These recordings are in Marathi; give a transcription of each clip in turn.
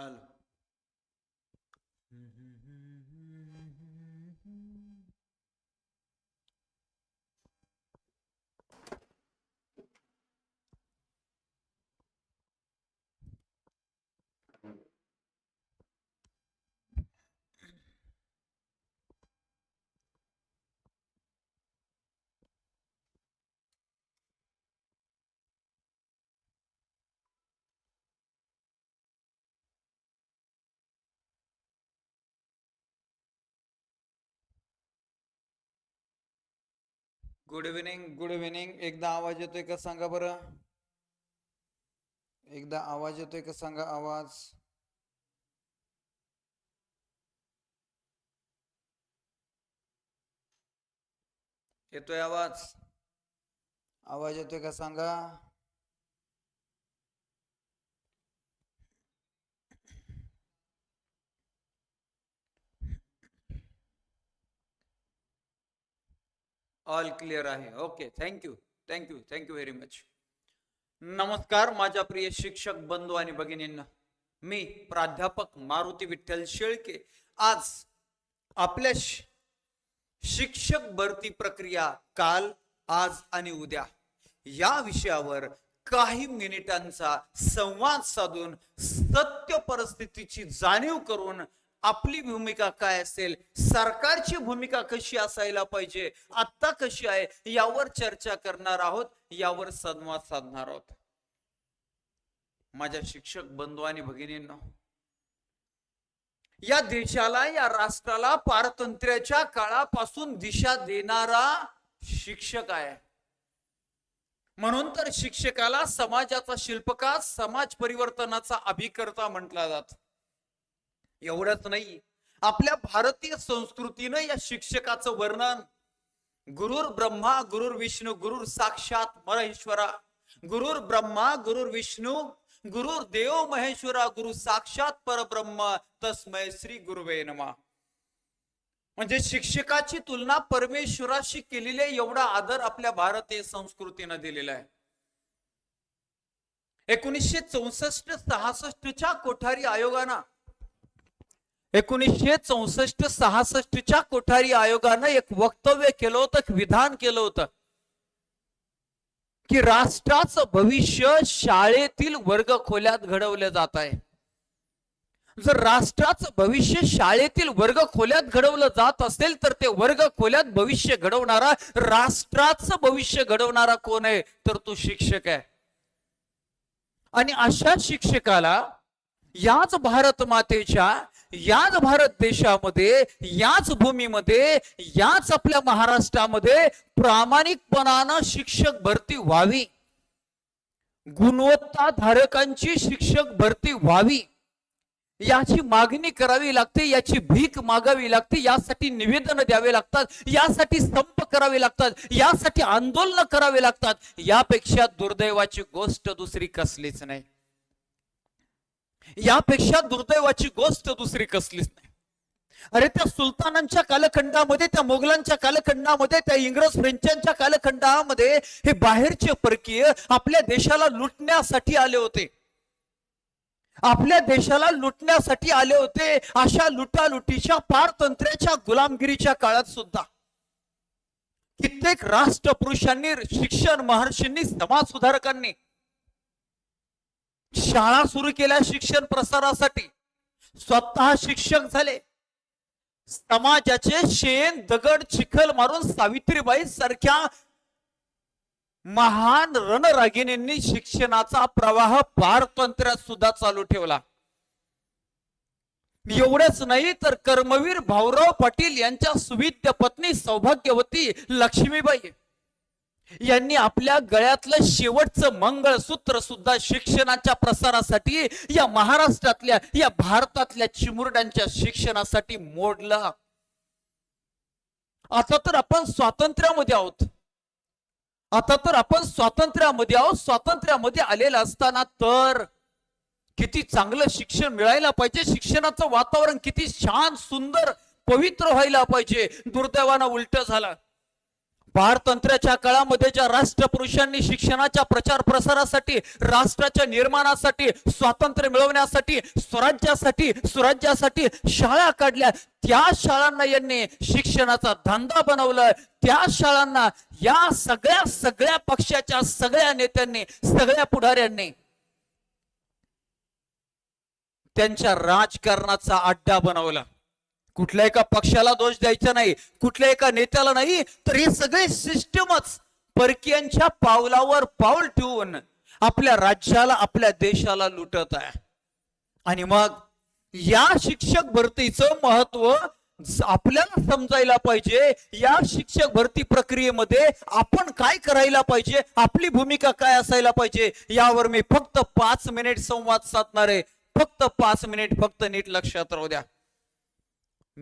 आलो गुड इव्हिनिंग गुड इव्हिनिंग एकदा आवाज येतोय का सांगा बरं? एकदा आवाज येतोय का सांगा आवाज? येतोय आवाज? आवाज येतोय का सांगा? ऑल क्लिअर आहे. Okay thank you thank you thank you very much नमस्कार माझ्या प्रिय शिक्षक बंधू आणि भगिनींना. मी प्राध्यापक मारुती विठ्ठल शेळके. आज आपल्या शिक्षक भरती प्रक्रिया काल आज आणि उद्या या विषयावर काही मिनिटांचा संवाद साधून सत्य परिस्थितीची जाणीव करून आपली भूमिका काय असेल? सरकारची भूमिका कशी असायला पाहिजे? आता कशी आहे? यावर चर्चा करणार आहोत. यावर संवाद साधणार आहोत. माझ्या शिक्षक बंधू आणि भगिनींना या देशाला या राष्ट्राला पारतंत्र्याच्या काळापासून दिशा देणारा शिक्षक आहे. म्हणून तर शिक्षकाला समाजाचा शिल्पकार समाज परिवर्तनाचा अभिकर्ता म्हटला जात. एवढंच नाही. आपल्या भारतीय संस्कृतीनं या शिक्षकाचं वर्णन गुरुर ब्रह्मा गुरुर विष्णू गुरुर साक्षात महेश्वरा गुरुर ब्रह्मा गुरुर विष्णू गुरुर देव महेश्वरा गुरु साक्षात परब्रह्म तस्मय श्री गुरुवे नमा. म्हणजे शिक्षकाची तुलना परमेश्वराशी केलेले एवढा आदर आपल्या भारतीय संस्कृतीनं दिलेला आहे. एकोणीसशे चौसष्ट सहासष्टच्या कोठारी आयोगानं एकोणीसशे चौसष्ट सहासष्टच्या कोठारी आयोगानं एक वक्तव्य केलं होतं विधान केलं होतं की राष्ट्राचं भविष्य शाळेतील वर्ग खोल्यात घडवलं जात आहे. जर राष्ट्राचं भविष्य शाळेतील वर्ग खोल्यात घडवलं जात असेल तर ते वर्ग खोल्यात भविष्य घडवणारा राष्ट्राचं भविष्य घडवणारा कोण आहे? तर तो शिक्षक आहे. आणि अशा शिक्षकाला याच भारत मातेच्या याच भारत देशामध्ये याच भूमीमध्ये याच आपल्या महाराष्ट्रामध्ये प्रामाणिकपणानं शिक्षक भरती व्हावी. गुणवत्ता धारकांची शिक्षक भरती व्हावी. याची मागणी करावी लागते याची भीक मागावी लागते यासाठी निवेदन द्यावे लागतात यासाठी संप करावे लागतात यासाठी आंदोलन करावे लागतात. यापेक्षा दुर्दैवाची गोष्ट दुसरी कसलीच नाही. यापेक्षा दुर्दैवाची गोष्ट दुसरी कसलीच नाही. अरे त्या सुलतानांच्या कालखंडामध्ये त्या मोगलांच्या कालखंडामध्ये त्या इंग्रज फ्रेंचांच्या कालखंडामध्ये हे बाहेरचे परकीय आपल्या देशाला लुटण्यासाठी आले होते. आपल्या देशाला लुटण्यासाठी आले होते अशा लुटालुटीच्या पारतंत्र्याच्या गुलामगिरीच्या काळात सुद्धा. कित्येक राष्ट्रपुरुषांनी शिक्षण महर्षींनी समाज सुधारकांनी शाळा सुरू केल्या शिक्षण प्रसारासाठी स्वतः शिक्षक झाले. समाजाचे शेण दगड चिखल मारून सावित्रीबाई सारख्या महान रणरागिणींनी शिक्षणाचा प्रवाह पारतंत्र्यात सुद्धा चालू ठेवला. एवढंच नाही तर कर्मवीर भाऊराव पाटील यांच्या सुविद्य पत्नी सौभाग्यवती लक्ष्मीबाई. यांनी आपल्या गळ्यातलं शेवटचं मंगळसूत्र सुद्धा शिक्षणाच्या प्रसारासाठी या महाराष्ट्रातल्या या भारतातल्या चिमुरड्यांच्या शिक्षणासाठी मोडलं. आता तर आपण स्वातंत्र्यामध्ये आहोत. आता तर आपण स्वातंत्र्यामध्ये आहोत. स्वातंत्र्यामध्ये आलेलं असताना तर किती चांगलं शिक्षण मिळायला पाहिजे. शिक्षणाचं वातावरण किती छान सुंदर पवित्र व्हायला पाहिजे. दुर्दैवानं उलट झालं. पारतंत्र्याच्या काळामध्ये ज्या राष्ट्रपुरुषांनी शिक्षणाच्या प्रचार प्रसारासाठी राष्ट्राच्या निर्माणासाठी स्वातंत्र्य मिळवण्यासाठी स्वराज्यासाठी स्वराज्यासाठी शाळा काढल्या त्या शाळांना यांनी शिक्षणाचा धंदा बनवलं. त्या शाळांना या सगळ्या सगळ्या पक्षाच्या सगळ्या नेत्यांनी सगळ्या पुढाऱ्यांनी त्यांच्या राजकारणाचा अड्डा बनवला. कुठल्या एका पक्षाला दोष द्यायचा नाही कुठल्या एका नेत्याला नाही तर हे सगळे सिस्टमच परकीयांच्या पावलावर पाऊल ठेवून आपल्या राज्याला आपल्या देशाला लुटत आहे. आणि मग या शिक्षक भरतीचं महत्त्व आपल्याला समजायला पाहिजे. या शिक्षक भरती प्रक्रियेमध्ये आपण काय करायला पाहिजे? आपली भूमिका काय असायला पाहिजे? यावर मी फक्त पाच मिनिट संवाद साधणार आहे. फक्त पाच मिनिट फक्त नीट लक्षात राहू द्या.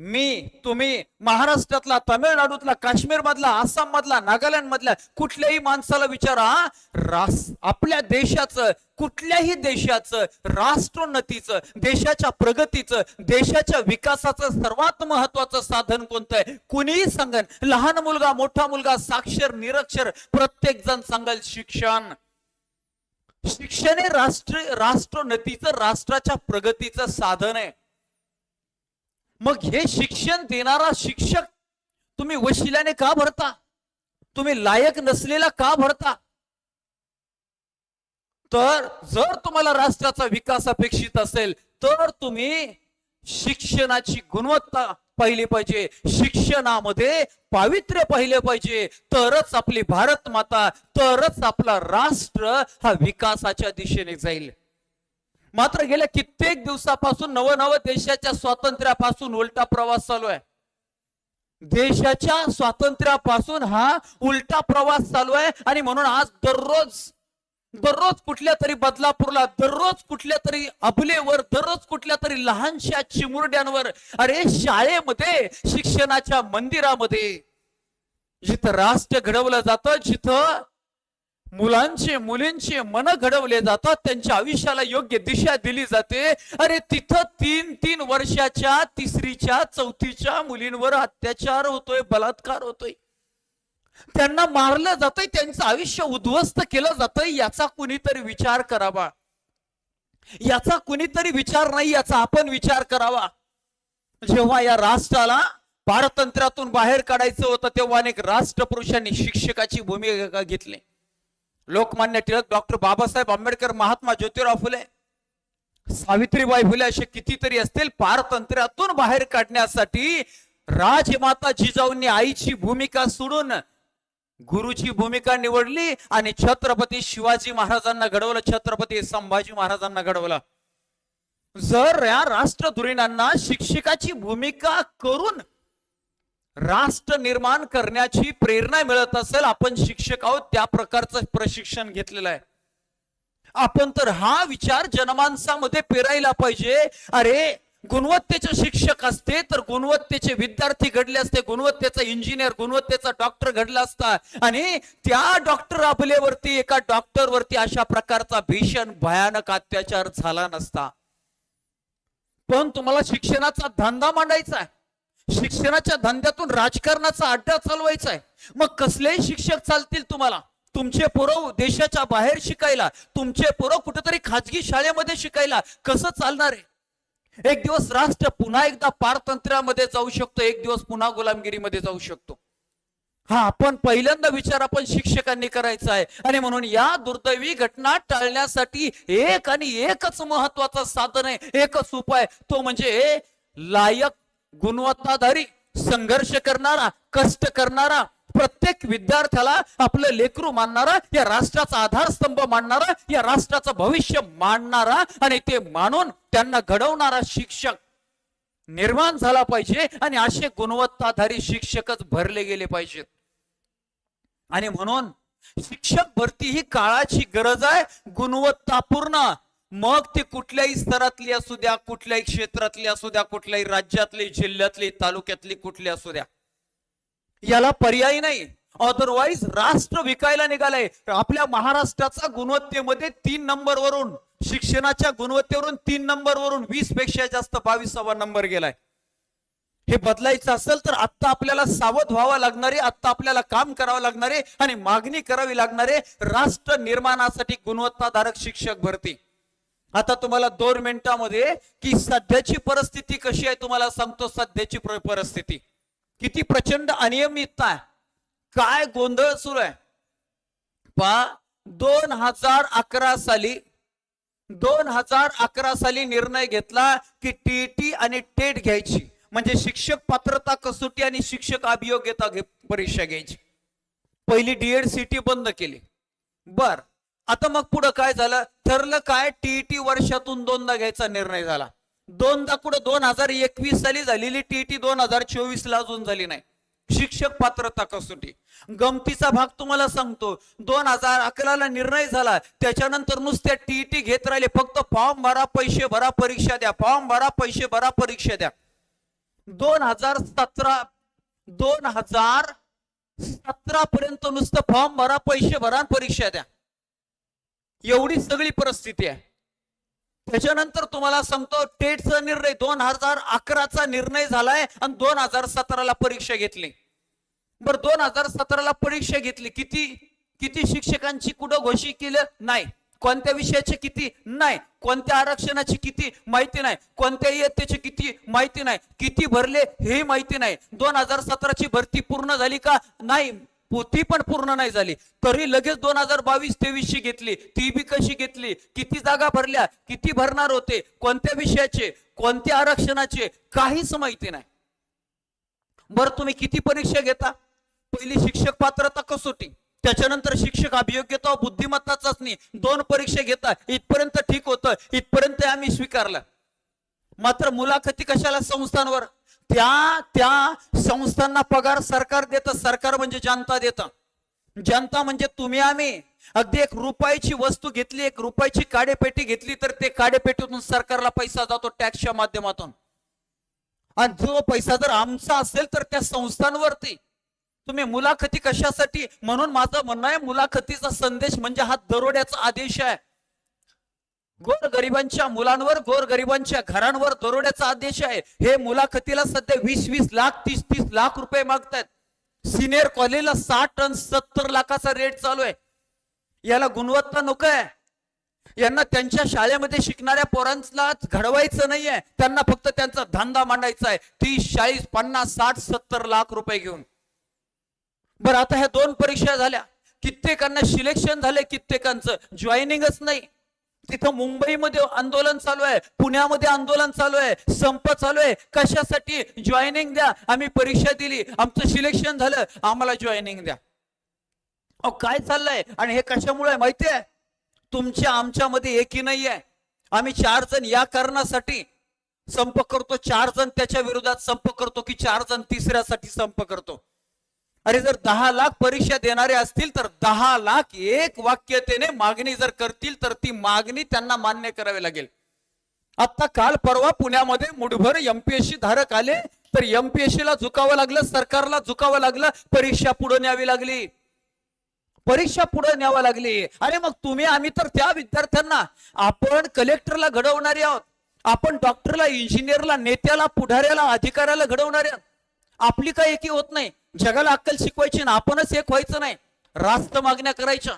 मी तुम्ही महाराष्ट्रातला तामिळनाडूतला काश्मीर मधला आसाम मधला नागालँड मधल्या कुठल्याही माणसाला विचारा रास आपल्या देशाचं कुठल्याही देशाचं राष्ट्रोन्नतीचं देशाच्या प्रगतीचं देशाच्या विकासाचं सर्वात महत्वाचं साधन कोणतं आहे कुणीही सांगन. लहान मुलगा मोठा मुलगा साक्षर निरक्षर प्रत्येक जण सांगेल शिक्षण. शिक्षण हे राष्ट्र राष्ट्रोन्नतीचं राष्ट्राच्या प्रगतीचं साधन आहे. मग हे शिक्षण देणारा शिक्षक तुम्ही वशिल्याने का भरता? तुम्ही लायक नसलेला का भरता? तर जर तुम्हाला राष्ट्राचा विकास अपेक्षित असेल तर तुम्ही शिक्षणाची गुणवत्ता पाहिली पाहिजे. शिक्षणामध्ये पावित्र्य पाहिले पाहिजे. तरच आपली भारत माता तरच आपला राष्ट्र हा विकासाच्या दिशेने जाईल. मात्र गेल्या कित्येक दिवसापासून नवनव देशाच्या स्वातंत्र्यापासून उलटा प्रवास चालू आहे. देशाच्या स्वातंत्र्यापासून हा उलटा प्रवास चालू आहे आणि म्हणून आज दररोज दररोज कुठल्या तरी बदलापूरला दररोज कुठल्या तरी अबलेवर दररोज कुठल्या तरी लहानशा चिमुरड्यांवर अरे शाळेमध्ये शिक्षणाच्या मंदिरामध्ये जिथं राष्ट्र घडवलं जातं जिथं मुलांचे मुलींचे मन घडवले जातात त्यांच्या आयुष्याला योग्य दिशा दिली जाते. अरे तिथं तीन तीन वर्षाच्या तिसरीच्या चौथीच्या मुलींवर अत्याचार होतोय बलात्कार होतोय. त्यांना मारलं जातंय त्यांचं आयुष्य उद्ध्वस्त केलं जातंय याचा कुणीतरी विचार करावा. याचा कुणीतरी विचार नाही याचा आपण विचार करावा. जेव्हा या राष्ट्राला पारतंत्र्यातून बाहेर काढायचं होतं तेव्हा अनेक राष्ट्रपुरुषांनी शिक्षकाची भूमिका घेतली. लोकमान्य टिळक डॉक्टर बाबासाहेब आंबेडकर महात्मा ज्योतिराव फुले सावित्रीबाई फुले असे कितीतरी असतील पारतंत्र्यातून बाहेर काढण्यासाठी राजमाता जिजाऊंनी आईची भूमिका सोडून गुरुची भूमिका निवडली आणि छत्रपती शिवाजी महाराजांना घडवलं छत्रपती संभाजी महाराजांना घडवलं. जर या राष्ट्रधुरीणांना शिक्षकाची भूमिका करून राष्ट्र निर्माण करण्याची प्रेरणा मिळत असेल आपण शिक्षक आहोत त्या प्रकारचं प्रशिक्षण घेतलेलं आहे. आपण तर हा विचार जनमानसामध्ये पेरायला पाहिजे. अरे गुणवत्तेचे शिक्षक असते तर गुणवत्तेचे विद्यार्थी घडले असते गुणवत्तेचा इंजिनियर गुणवत्तेचा डॉक्टर घडला असता. आणि त्या डॉक्टर आपल्यावरती एका डॉक्टर वरती अशा प्रकारचा भीषण भयानक अत्याचार झाला नसता. पण तुम्हाला शिक्षणाचा धंदा मांडायचा आहे. शिक्षणाच्या धंद्यातून राजकारणाचा अड्डा चालवायचा आहे. मग कसलेही शिक्षक चालतील तुम्हाला? तुमचे पोरं देशाच्या बाहेर शिकायला तुमचे पोरं कुठेतरी खाजगी शाळेमध्ये शिकायला कसं चालणार आहे? एक दिवस राष्ट्र पुन्हा एकदा पारतंत्र्यामध्ये जाऊ शकतो एक दिवस पुन्हा गुलामगिरीमध्ये जाऊ शकतो. हा आपण पहिल्यांदा विचार आपण शिक्षकांनी करायचा आहे. आणि म्हणून या दुर्दैवी घटना टाळण्यासाठी एक आणि एकच महत्वाचं साधन आहे एकच उपाय तो म्हणजे लायक गुणवत्ताधारी संघर्ष करणारा कष्ट करणारा प्रत्येक विद्यार्थ्याला आपलं लेकरू मानणारा या राष्ट्राचा आधारस्तंभ मानणारा या राष्ट्राचं भविष्य मानणारा आणि ते मानून त्यांना घडवणारा शिक्षक निर्माण झाला पाहिजे आणि असे गुणवत्ताधारी शिक्षकच भरले गेले पाहिजेत. आणि म्हणून शिक्षक भरती ही काळाची गरज आहे गुणवत्तापूर्ण मग ते कुठल्याही स्तरातली असू द्या कुठल्याही क्षेत्रातली असू द्या कुठल्याही राज्यातली जिल्ह्यातली तालुक्यातली कुठली असू द्या. याला पर्याय नाही. अदरवाईज राष्ट्र विकायला निघालंय. आपल्या महाराष्ट्राचा गुणवत्तेमध्ये तीन नंबर वरून शिक्षणाच्या गुणवत्तेवरून तीन नंबर वरून वीसपेक्षा जास्त बावीसावा नंबर गेलाय. हे बदलायचं असेल तर आत्ता आपल्याला सावध व्हावं लागणारे आत्ता आपल्याला काम करावं लागणारे आणि मागणी करावी लागणारे राष्ट्र निर्माणासाठी गुणवत्ताधारक शिक्षक भरती. आता तुम्हाला दोन मिनिटांमध्ये की सध्याची परिस्थिती कशी आहे तुम्हाला सांगतो सध्याची परिस्थिती. किती प्रचंड अनियमितता आहे. काय गोंधळ सुरू आहे. पहा दोन हजार अकरा साली दोन हजार अकरा साली निर्णय घेतला की टीटी आणि टेट घ्यायची. म्हणजे शिक्षक पात्रता कसोटी आणि शिक्षक अभियोग्यता घे- परीक्षा घ्यायची. पहिली डीएड सीटी बंद केली. बर. आता मग पुढं काय झालं? ठरलं काय? टीईटी वर्षातून दोनदा घ्यायचा निर्णय झाला. दोनदा कुठं? दोन हजार एकवीस साली झालेली टीईटी दोन हजार चोवीस ला अजून झाली नाही. शिक्षक पात्रता कसोटी. गमतीचा भाग तुम्हाला सांगतो. दोन हजार अकराला निर्णय झाला. त्याच्यानंतर नुसत्या टीईटी घेत राहिले. फक्त फॉर्म भरा पैसे भरा परीक्षा द्या. फॉर्म भरा पैसे भरा परीक्षा द्या. दोन हजार सतरा दोन हजार सतरा पर्यंत नुसतं फॉर्म भरा पैसे भरा आणि परीक्षा द्या. एवढी सगळी परिस्थिती आहे. त्याच्यानंतर तुम्हाला सांगतो टेटचा निर्णय दोन हजार अकराचा निर्णय झालाय आणि दोन हजार सतराला परीक्षा घेतली. बर दोन हजार सतराला परीक्षा घेतली. किती किती शिक्षकांची कुठं घोषित केलं? नाही. कोणत्या विषयाचे किती? नाही. कोणत्या आरक्षणाची किती? माहिती नाही. कोणत्या इयत्तेची किती? माहिती नाही. किती भरले? हे माहिती नाही. दोन हजार सतराची भरती पूर्ण झाली का? नाही. पोथी पण पूर्ण नाही झाली. तरी लगेच दोन हजार बावीस तेवीस ची घेतली. ती बी कशी घेतली? किती जागा भरल्या? किती भरणार होते? कोणत्या विषयाचे? कोणत्या आरक्षणाचे? काहीच माहिती नाही. बरं तुम्ही किती परीक्षा घेता? पहिली शिक्षक पात्रता कसोटी? त्याच्यानंतर शिक्षक अभियोग्यता बुद्धिमत्ता चाचणी. दोन परीक्षा घेता. इथपर्यंत ठीक होतं. इथपर्यंत आम्ही स्वीकारलं. मात्र मुलाखती कशाला संस्थांवर? त्या त्या संस्थांना पगार सरकार देतं. सरकार म्हणजे जनता देतं. जनता म्हणजे तुम्ही आम्ही. अगदी एक रुपयाची वस्तू घेतली एक रुपयाची काडेपेटी घेतली तर ते काडेपेटीतून सरकारला पैसा जातो टॅक्सच्या माध्यमातून. आणि जो पैसा जर आमचा असेल तर त्या संस्थांवरती. तुम्ही मुलाखती कशासाठी? म्हणून माझं म्हणणं आहे मुलाखतीचा संदेश म्हणजे हा दरोड्याचा आदेश आहे. गोर गरिबांच्या मुलांवर गोर गरिबांच्या घरांवर दरोड्याचा आदेश आहे. हे मुलाखतीला सध्या वीस वीस लाख तीस तीस लाख रुपये मागतायत. सिनियर कॉलेजला साठ आणि सत्तर लाखाचा रेट चालू आहे. याला गुणवत्ता नको आहे. यांना त्यांच्या शाळेमध्ये शिकणाऱ्या पोरांना घडवायचं नाहीये. त्यांना फक्त त्यांचा धंदा मांडायचा आहे. तीस चाळीस पन्नास साठ सत्तर लाख रुपये घेऊन. बरं आता ह्या दोन परीक्षा झाल्या. कित्येकांना सिलेक्शन झाले कित्येकांचं जॉईनिंगच नाही. तिथं मुंबईमध्ये आंदोलन चालू आहे पुण्यामध्ये आंदोलन चालू आहे संप चालू आहे. कशासाठी? जॉईनिंग द्या. आम्ही परीक्षा दिली. आमचं सिलेक्शन झालं. आम्हाला जॉईनिंग द्या. अहो काय चाललंय? आणि हे कशामुळे आहे माहिती आहे? तुमच्या आमच्यामध्ये एकी नाही आहे. आम्ही चार जण या कारणासाठी संप करतो. चार जण त्याच्या विरोधात संप करतो की चार जण तिसऱ्यासाठी संप करतो. अरे जर दहा लाख परीक्षा देणारे असतील तर दहा लाख एक वाक्यतेने मागणी जर करतील तर ती मागणी त्यांना मान्य करावी लागेल. आता काल परवा पुण्यामध्ये मुठभर एमपीएससी धारक आले तर एमपीएससी ला झुकावं लागलं सरकारला झुकावं लागलं परीक्षा पुढे न्यावी लागली. परीक्षा पुढे न्यावा लागली. अरे मग तुम्ही आम्ही तर त्या विद्यार्थ्यांना आपण कलेक्टरला घडवणारे आहोत. आपण डॉक्टरला इंजिनियरला नेत्याला पुढाऱ्याला अधिकाऱ्याला घडवणारे आहोत. आपली काय एकी होत नाही. जगाला अक्कल शिकवायची ना आपणच एक व्हायचं नाही. रास्त मागण्या करायच्या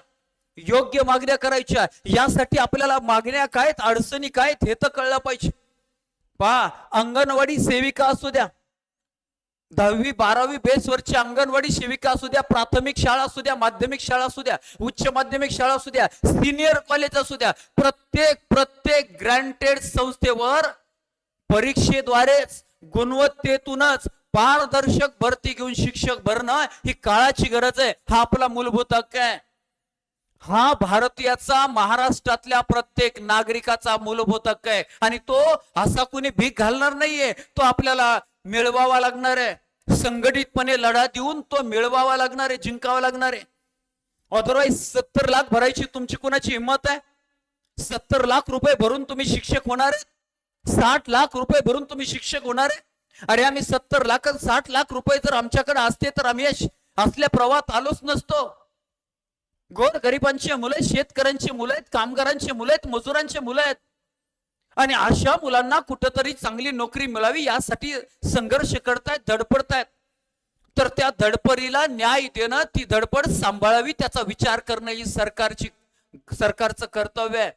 योग्य मागण्या करायच्या यासाठी आपल्याला मागण्या काय आहेत, अडचणी काय आहेत, हे तर कळलं पाहिजे. पहा अंगणवाडी सेविका असू द्या. दहावी बारावी बेसवरची अंगणवाडी सेविका असू द्या प्राथमिक शाळा असू द्या माध्यमिक शाळा असू द्या उच्च माध्यमिक शाळा असू द्या सिनियर कॉलेज असू द्या प्रत्येक प्रत्येक ग्रँटेड संस्थेवर परीक्षेद्वारेच गुणवत्तेतूनच पारदर्शक भरती घेऊन शिक्षक भरणं ही काळाची गरज आहे. हा आपला मूलभूत हक्क आहे. हा भारतीयाचा महाराष्ट्रातल्या प्रत्येक नागरिकाचा मूलभूत हक्क आहे. आणि तो असा कुणी भीक घालणार नाहीये. तो आपल्याला मिळवावा लागणार आहे. संघटितपणे लढा देऊन तो मिळवावा लागणार आहे जिंकावा लागणार आहे. अदरवाईज सत्तर लाख भरायची तुमची कुणाची हिंमत आहे? सत्तर लाख रुपये भरून तुम्ही शिक्षक होणार आहे? साठ लाख रुपये भरून तुम्ही शिक्षक होणार आहे? अरे आम्ही सत्तर लाख साठ लाख रुपये जर आमच्याकडे असते तर आम्ही असल्या प्रवाहात आलोच नसतो. गोर गरिबांची मुलं आहेत शेतकऱ्यांची मुलं आहेत कामगारांची मुलं आहेत मजुरांची मुलं आहेत. आणि अशा मुलांना कुठंतरी चांगली नोकरी मिळावी यासाठी संघर्ष करतायत धडपडतायत. तर त्या धडपडीला न्याय देणं ती धडपड सांभाळावी त्याचा विचार करणं ही सरकारची सरकारचं कर्तव्य आहे.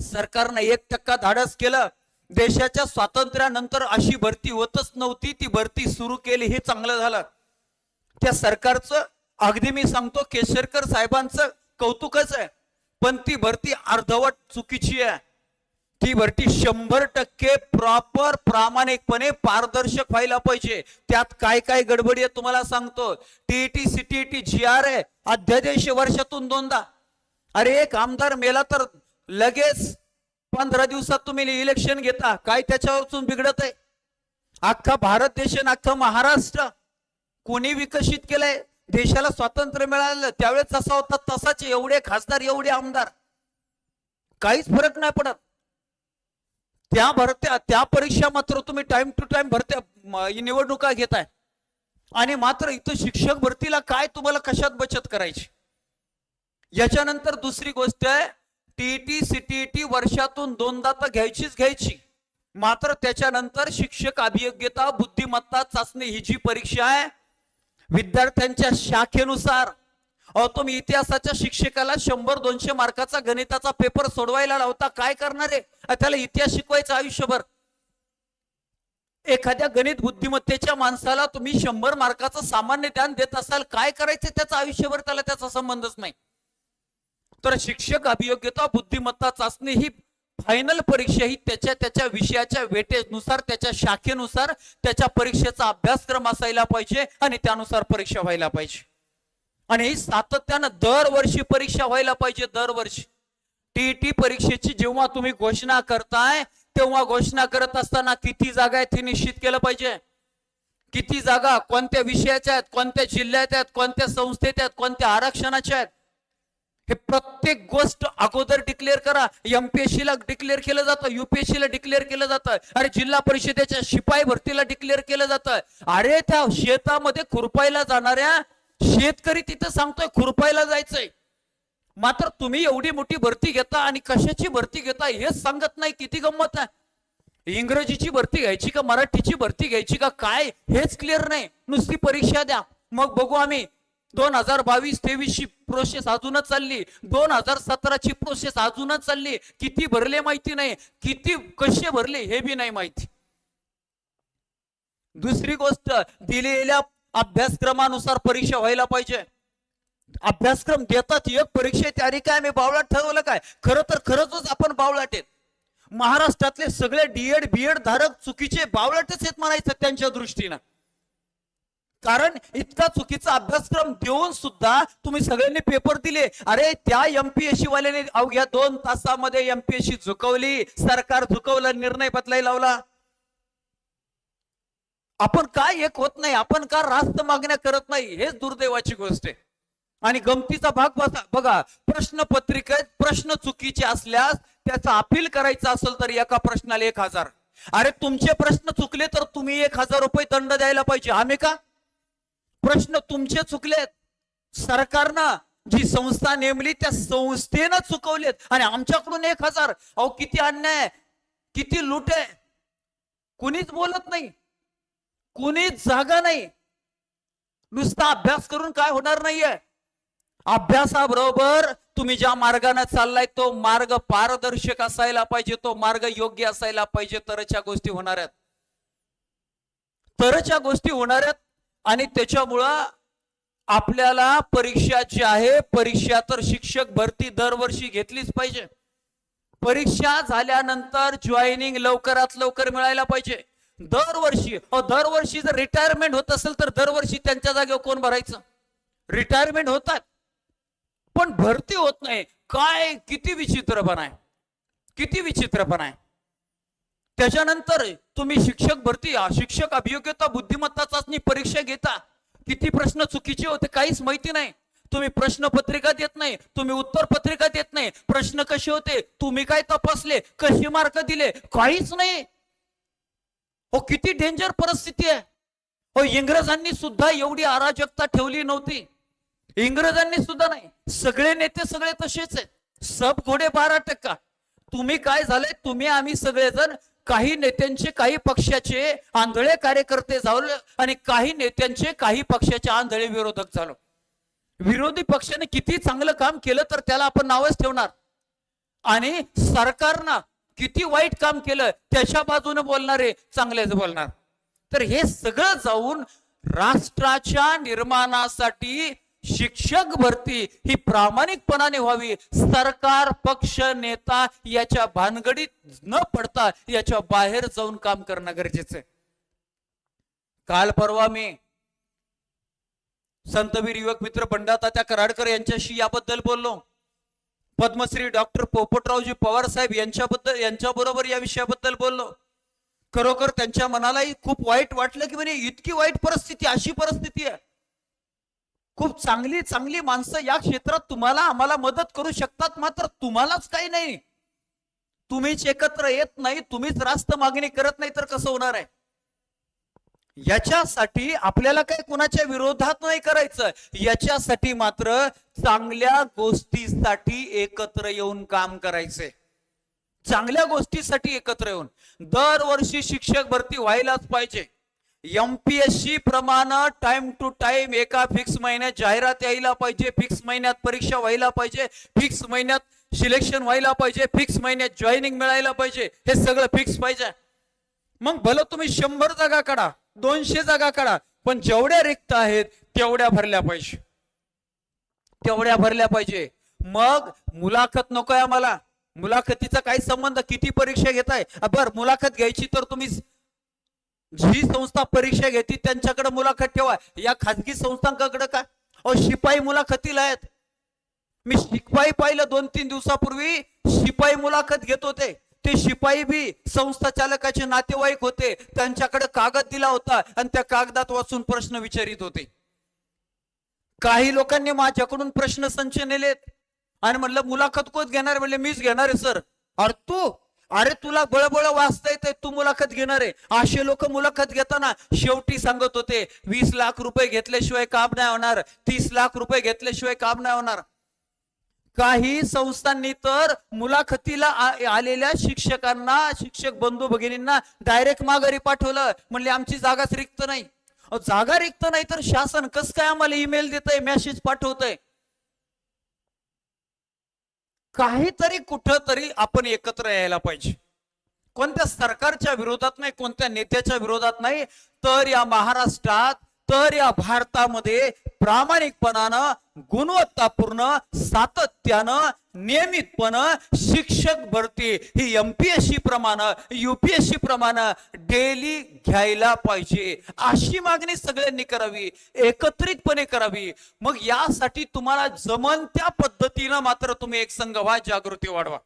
सरकारनं एक टक्का धाडस केलं देशाच्या स्वातंत्र्यानंतर अशी भरती होतच नव्हती ती भरती सुरू केली हे चांगलं झालं. त्या सरकारचं अगदी मी सांगतो केशरकर साहेबांचं कौतुकच आहे. पण ती भरती अर्धवट चुकीची आहे. ती भरती शंभर टक्के प्रॉपर प्रामाणिकपणे पारदर्शक व्हायला पाहिजे. त्यात काय काय गडबडी आहे तुम्हाला सांगतो. टीईटी सीटीईटी जी आर आहे. अध्यादेश वर्षातून दोनदा. अरे एक आमदार मेला तर लगेच पंधरा दिवसात तुम्ही इलेक्शन घेता. काय त्याच्यावरून बिघडत आहे? अख्खा भारत देश आणि अख्खा महाराष्ट्र कोणी विकसित केलंय? देशाला स्वातंत्र्य मिळालं त्यावेळेस जसा होता तसाच एवढे खासदार एवढे आमदार. काहीच फरक नाही पडत. त्या भरत्या त्या परीक्षा मात्र तुम्ही टाइम टू टाइम भरत्या निवडणुका घेताय. आणि मात्र इथं शिक्षक भरतीला काय तुम्हाला कशात बचत करायची? याच्यानंतर दुसरी गोष्ट आहे टीईटी सीटीईटी वर्षातून दोनदा तर घ्यायचीच घ्यायची. मात्र त्याच्यानंतर शिक्षक अभियोग्यता बुद्धिमत्ता चाचणी ही जी परीक्षा आहे विद्यार्थ्यांच्या शाखेनुसार अहो तुम्ही इतिहासाच्या शिक्षकाला शंभर दोनशे मार्काचा गणिताचा पेपर सोडवायला लावता काय करणार आहे? त्याला इतिहास शिकवायचा आयुष्यभर. एखाद्या गणित बुद्धिमत्तेच्या माणसाला तुम्ही शंभर मार्काचं सामान्य ज्ञान देत असाल काय करायचं त्याचं आयुष्यभर त्याला त्याचा संबंधच नाही. तर शिक्षक अभियोग्यता बुद्धिमत्ता चाचणी ही फायनल परीक्षा ही त्याच्या त्याच्या विषयाच्या वेटेजनुसार त्याच्या शाखेनुसार त्याच्या परीक्षेचा अभ्यासक्रम असायला पाहिजे आणि त्यानुसार परीक्षा व्हायला पाहिजे. आणि ही सातत्यानं दरवर्षी परीक्षा व्हायला पाहिजे दरवर्षी. टीईटी परीक्षेची जेव्हा तुम्ही घोषणा करताय तेव्हा घोषणा करत असताना किती जागा आहेत हे निश्चित केलं पाहिजे? किती जागा कोणत्या विषयाच्या आहेत कोणत्या जिल्ह्यात आहेत कोणत्या संस्थेत आहेत कोणत्या आरक्षणाच्या आहेत? हे प्रत्येक गोष्ट अगोदर डिक्लेअर करा. एमपीएससी ला डिक्लेअर केलं जातं युपीएससी ला डिक्लेअर केलं जातं. अरे जिल्हा परिषदेच्या शिपाई भरतीला डिक्लेअर केलं जातं. अरे त्या शेतामध्ये खुरपायला जाणाऱ्या शेतकरी तिथं सांगतोय खुरपायला जायचंय. मात्र तुम्ही एवढी मोठी भरती घेता आणि कशाची भरती घेता हेच सांगत नाही किती गंमत आहे. इंग्रजीची भरती घ्यायची का मराठीची भरती घ्यायची का काय हेच क्लिअर नाही. नुसती परीक्षा द्या. मग बघू आम्ही. दोन हजार बावीस तेवीस ची प्रोसेस अजूनच चालली. दोन हजार सतराची प्रोसेस अजूनच चालली. किती भरले माहिती नाही. किती कसे भरले हे बी नाही माहिती. दुसरी गोष्ट दिलेल्या अभ्यासक्रमानुसार परीक्षा व्हायला पाहिजे. अभ्यासक्रम देतात एक परीक्षा तयारी काय मी बावळाट ठरवलं काय? खरं तर खरंच आपण बावळाट आहेत. महाराष्ट्रातले सगळे डीएड बीएड धारक चुकीचे बावळाटच आहेत म्हणायचं त्यांच्या दृष्टीनं. कारण इतका चुकीचा अभ्यासक्रम देऊन सुद्धा तुम्ही सगळ्यांनी पेपर दिले. अरे त्या एमपीएससी वाल्याने अवघ्या दोन तासामध्ये एमपीएससी झुकवली. सरकार झुकवलं निर्णय बदलाय लावला. आपण काय एक होत नाही आपण का रास्त मागण्या करत नाही हेच दुर्दैवाची गोष्ट आहे. आणि गमतीचा भाग बसा बघा प्रश्न पत्रिकेत प्रश्न चुकीचे असल्यास त्याचा अपील करायचा असेल तर एका प्रश्नाला एक हजार. अरे तुमचे प्रश्न चुकले तर तुम्ही एक हजार रुपये दंड द्यायला पाहिजे. आम्ही का? प्रश्न तुमचे चुकलेत. सरकारनं जी संस्था नेमली त्या संस्थेनं चुकवलेत. आणि आमच्याकडून एक हजार. अहो किती अन्याय किती लुट आहे. कुणीच बोलत नाही. कुणीच जागा नाही. नुसता अभ्यास करून काय होणार नाहीये. अभ्यासाबरोबर तुम्ही ज्या मार्गाने चाललाय तो मार्ग पारदर्शक असायला पाहिजे तो मार्ग योग्य असायला पाहिजे. तरच्या गोष्टी होणार आहेत. तरच्या गोष्टी होणार आहेत. आणि त्याच्यामुळं आपल्याला परीक्षा जी आहे परीक्षा तर शिक्षक भरती दरवर्षी घेतलीच पाहिजे. परीक्षा झाल्यानंतर जॉईनिंग लवकरात लवकर मिळायला पाहिजे. दरवर्षी अहो, दरवर्षी जर रिटायरमेंट होत असेल तर दरवर्षी त्यांच्या जागेवर कोण भरायचं? रिटायरमेंट होतात. पण भरती होत नाही. काय किती विचित्रपणा आहे. किती विचित्रपणा आहे. त्याच्यानंतर तुम्ही शिक्षक भरती शिक्षक अभियोग्यता बुद्धिमत्ता चाचणी परीक्षा घेता. किती प्रश्न चुकीचे होते काहीच माहिती नाही. तुम्ही प्रश्न पत्रिका देत नाही तुम्ही उत्तर पत्रिका देत नाही. प्रश्न कसे होते? तुम्ही काय तपासले? कसे मार्क दिले? काहीच नाही. हो किती डेंजर परिस्थिती आहे. हो इंग्रजांनी सुद्धा एवढी अराजकता ठेवली नव्हती. इंग्रजांनी सुद्धा नाही. सगळे नेते सगळे तसेच आहेत. सब घोडे बारा टक्का. तुम्ही काय झाले? तुम्ही आम्ही सगळेजण काही नेत्यांचे काही पक्षाचे आंधळे कार्यकर्ते झालो आणि काही नेत्यांचे काही पक्षाचे आंधळे विरोधक झालो. विरोधी पक्षाने किती चांगलं काम केलं तर त्याला आपण नावच ठेवणार. आणि सरकारनं किती वाईट काम केलं त्याच्या बाजूने बोलणारे चांगलेच बोलणार. तर हे सगळं जाऊन राष्ट्राच्या निर्माणासाठी शिक्षक भरती ही प्रामाणिकपणाने व्हावी. सरकार पक्ष नेता याच्या भानगडीत न पडता याच्या बाहेर जाऊन काम करणं गरजेचं आहे. काल परवा मी संतवीर युवक मित्र पंडातात्या कराडकर यांच्याशी याबद्दल बोललो. पद्मश्री डॉक्टर पोपटरावजी पवार साहेब यांच्याबद्दल यांच्याबरोबर या विषयाबद्दल बोललो. खरोखर त्यांच्या मनालाही खूप वाईट वाटलं की म्हणजे इतकी वाईट परिस्थिती अशी परिस्थिती आहे. खूप चांगली चांगली माणसं या क्षेत्रात तुम्हाला आम्हाला मदत करू शकतात मात्र तुम्हालाच काही नाही. तुम्हीच एकत्र येत नाही तुम्हीच रास्त मागणी करत नाही तर कसं होणार आहे? याच्यासाठी आपल्याला काही कुणाच्या विरोधात नाही करायचं. याच्यासाठी मात्र चांगल्या गोष्टीसाठी एकत्र येऊन काम करायचे. चांगल्या गोष्टीसाठी एकत्र येऊन. दरवर्षी शिक्षक भरती व्हायलाच पाहिजे. एमपीएससी प्रमाण टाइम टू टाइम एका फिक्स महिन्यात जाहिरात यायला पाहिजे फिक्स महिन्यात परीक्षा व्हायला पाहिजे फिक्स महिन्यात सिलेक्शन व्हायला पाहिजे फिक्स महिन्यात जॉईनिंग मिळायला पाहिजे हे सगळं फिक्स पाहिजे. मग भलं तुम्ही शंभर जागा काढा दोनशे जागा काढा पण जेवढ्या रिक्त आहेत तेवढ्या भरल्या पाहिजे. तेवढ्या भरल्या पाहिजे. मग मुलाखत नकोय आम्हाला. मुलाखतीचा काय संबंध किती परीक्षा घेताय? बर मुलाखत घ्यायची तर तुम्ही जी संस्था परीक्षा घेते त्यांच्याकडे मुलाखत ठेवा. या खाजगी संस्थांकडे काय अहो शिपाई मुलाखतीला आहेत. मी शिपाई पाहिलं दोन तीन दिवसापूर्वी शिपाई मुलाखत घेत होते. ते शिपाई बी संस्था चालकाचे नातेवाईक होते. त्यांच्याकडे कागद दिला होता आणि त्या कागदात वाचून प्रश्न विचारित होते. काही लोकांनी माझ्याकडून प्रश्न संच नेलेत आणि म्हणलं मुलाखत कोच घेणार? म्हणले मीच घेणार आहे सर. अरे तू अरे तुला बळबळ वाचता येते तू मुलाखत घेणार आहे. असे लोक मुलाखत घेताना शेवटी सांगत होते वीस लाख रुपये घेतल्याशिवाय काम नाही होणार. तीस लाख रुपये घेतल्याशिवाय काम नाही होणार. काही संस्थांनी तर मुलाखतीला आलेल्या शिक्षकांना शिक्षक बंधू भगिनींना डायरेक्ट माघारी पाठवलं. म्हणले आमची जागाच रिक्त नाही. जागा रिक्त नाही तर शासन कस काय आम्हाला ईमेल देत आहे मेसेज पाठवतंय? काहीतरी कुठंतरी आपण एकत्र यायला पाहिजे. कोणत्या सरकारच्या विरोधात नाही कोणत्या नेत्याच्या विरोधात नाही तर या महाराष्ट्रात तर या भारतामध्ये प्रामाणिकपणानं गुणवत्तापूर्ण सातत्यानं नियमितपणे शिक्षक भरती ही एमपीएससी प्रमाणे युपीएससी प्रमाणे डेली घ्यायला पाहिजे. अशी मागणी सगळ्यांनी करावी एकत्रितपणे करावी. मग यासाठी तुम्हाला जमन त्या पद्धतीनं मात्र तुम्ही एक संघ व्हा जागृती वाढवा.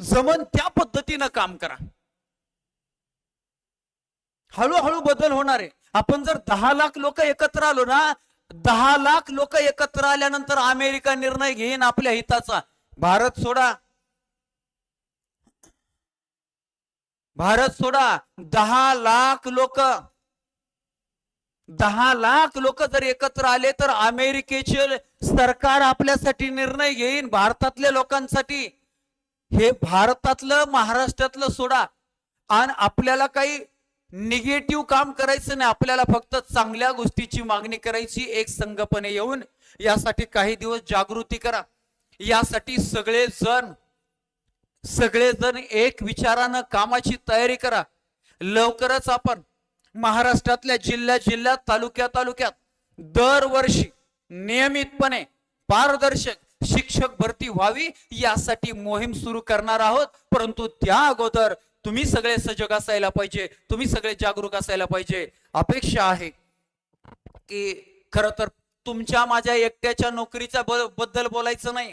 जमन त्या पद्धतीनं काम करा. हळूहळू बदल होणार आहे. आपण जर दहा लाख लोक एकत्र आलो ना दहा लाख लोक एकत्र आल्यानंतर अमेरिका निर्णय घेईन आपल्या हिताचा. भारत सोडा. भारत सोडा. दहा लाख लोक दहा लाख लोक जर एकत्र आले तर अमेरिकेचे सरकार आपल्यासाठी निर्णय घेईन भारतातल्या लोकांसाठी. हे भारतातलं महाराष्ट्रातलं सोडा. आणि आपल्याला काही निगेटिव्ह काम करायचं नाही आपल्याला फक्त चांगल्या गोष्टीची मागणी करायची एक संघपणे येऊन यासाठी काही दिवस जागृती करा. यासाठी सगळे जण सगळेजण एक विचारानं कामाची तयारी करा. लवकरच आपण महाराष्ट्रातल्या जिल्ह्या जिल्ह्यात तालुक्या तालुक्यात दरवर्षी नियमितपणे पारदर्शक शिक्षक भरती व्हावी यासाठी मोहीम सुरू करणार आहोत. परंतु त्या अगोदर तुम्ही सगळे सजग असायला पाहिजे तुम्ही सगळे जागरूक असायला पाहिजे. अपेक्षा आहे की खर तर तुमच्या माझ्या एकट्याच्या नोकरीच्या बद्दल बोलायचं नाही.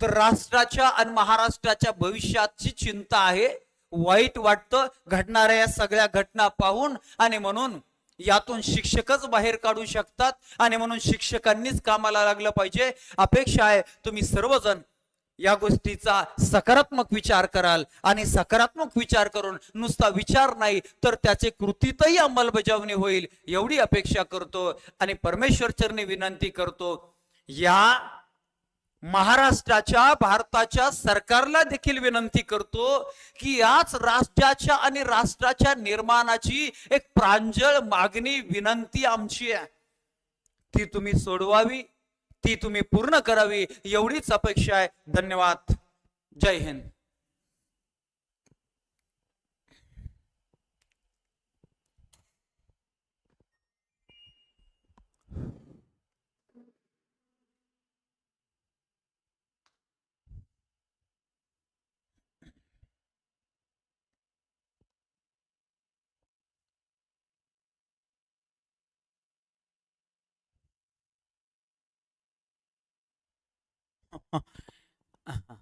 तर राष्ट्राच्या आणि महाराष्ट्राच्या भविष्याची चिंता आहे. वाईट वाटतं घडणाऱ्या या सगळ्या घटना पाहून आणि म्हणून यातून शिक्षकच बाहेर काढू शकतात आणि म्हणून शिक्षकांनीच कामाला लागलं पाहिजे. अपेक्षा आहे तुम्ही सर्वजण या गोष्टीचा सकारात्मक विचार कराल आणि सकारात्मक विचार करून नुसता विचार नाही तर त्याचे कृतीतही अंमलबजावणी होईल एवढी अपेक्षा करतो आणि परमेश्वरचरणी विनंती करतो. या महाराष्ट्राच्या भारताच्या सरकारला देखील विनंती करतो की याच राष्ट्राच्या आणि राष्ट्राच्या निर्माणाची एक प्रांजळ मागणी विनंती आमची आहे. ती तुम्ही सोडवावी. ती तुम्ही पूर्ण करावी एवढीच अपेक्षा आहे. धन्यवाद. जय Hind. uh-huh.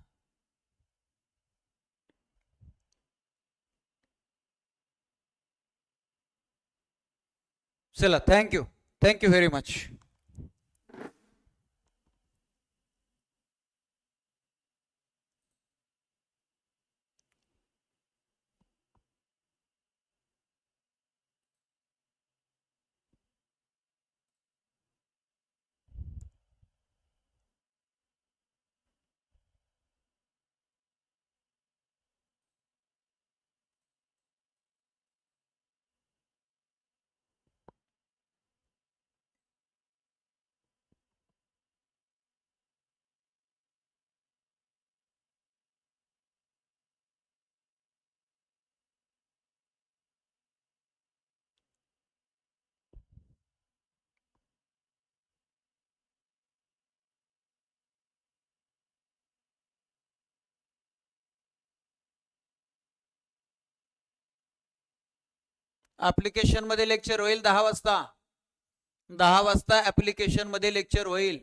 Thank you. Thank you very much. मध्ये लेक्चर होईल दहा वाजता. दहा वाजता ऍप्लिकेशनमध्ये लेक्चर होईल.